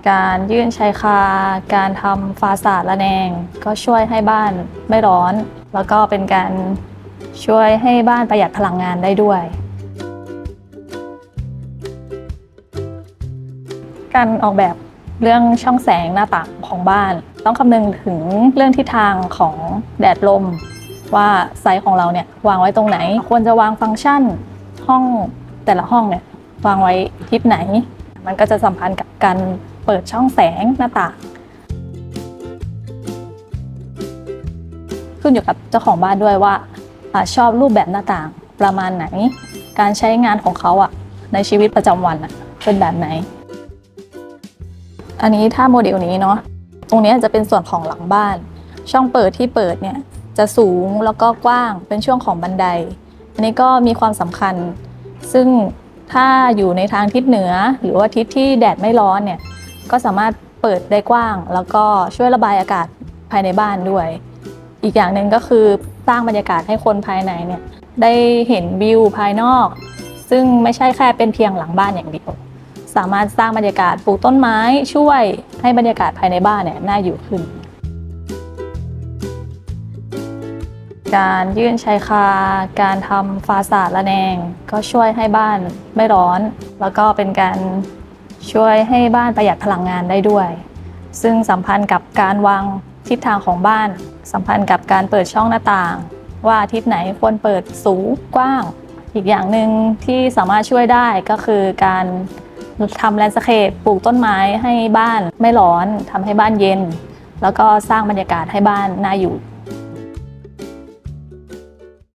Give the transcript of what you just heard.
การยื่นชายคา การทำฟาสาดระแนง ก็ช่วยให้บ้านไม่ร้อน แล้วก็เป็นการช่วยให้บ้านประหยัดพลังงานได้ด้วย การออกแบบเรื่องช่องแสงหน้าต่างของบ้าน ต้องคำนึงถึงเรื่องทิศทางของแดดลม ว่าไซส์ของเราเนี่ยวางไว้ตรงไหน ควรจะวางฟังก์ชันห้องแต่ละห้องเนี่ยวางไว้ทิศไหน มันก็จะสัมพันธ์กับการ เปิดช่องแสงหน้าต่าง ขึ้นอยู่กับเจ้าของบ้านด้วยว่าอชอบรูปแบบหน้าต่างประมาณไหน การใช้งานของเขาอะในชีวิตประจำวันอะเป็นแบบไหน อันนี้ถ้าโมเดลนี้เนาะตรงนี้จะเป็นส่วนของหลังบ้าน ช่องเปิดที่เปิดเนี่ยจะสูงแล้วก็กว้างเป็นช่วงของบันได อันนี้ก็มีความสำคัญ ซึ่งถ้าอยู่ในทางทิศเหนือ หรือว่าทิศที่แดดไม่ร้อนเนี่ย ก็สามารถเปิดได้กว้าง แล้วก็ช่วยระบายอากาศภายในบ้านด้วย อีกอย่างหนึ่งก็คือสร้างบรรยากาศให้คนภายในเนี่ยได้เห็นวิวภายนอก ซึ่งไม่ใช่แค่เป็นเพียงหลังบ้านอย่างเดียว สามารถสร้างบรรยากาศปลูกต้นไม้ช่วยให้บรรยากาศภายในบ้านเนี่ยน่าอยู่ขึ้น การยื่นชายคา การทำฟาสาดระแนง ก็ช่วยให้บ้านไม่ร้อน แล้วก็เป็นการ ช่วยให้บ้านประหยัดพลังงานได้ด้วย ซึ่งสัมพันธ์กับการวางทิศทางของบ้าน สัมพันธ์กับการเปิดช่องหน้าต่าง ว่าทิศไหนควรเปิดสูงกว้าง อีกอย่างหนึ่งที่สามารถช่วยได้ก็คือการทำแลนด์สเคปปลูกต้นไม้ให้บ้านไม่ร้อนทำให้บ้านเย็น แล้วก็สร้างบรรยากาศให้บ้านน่าอยู่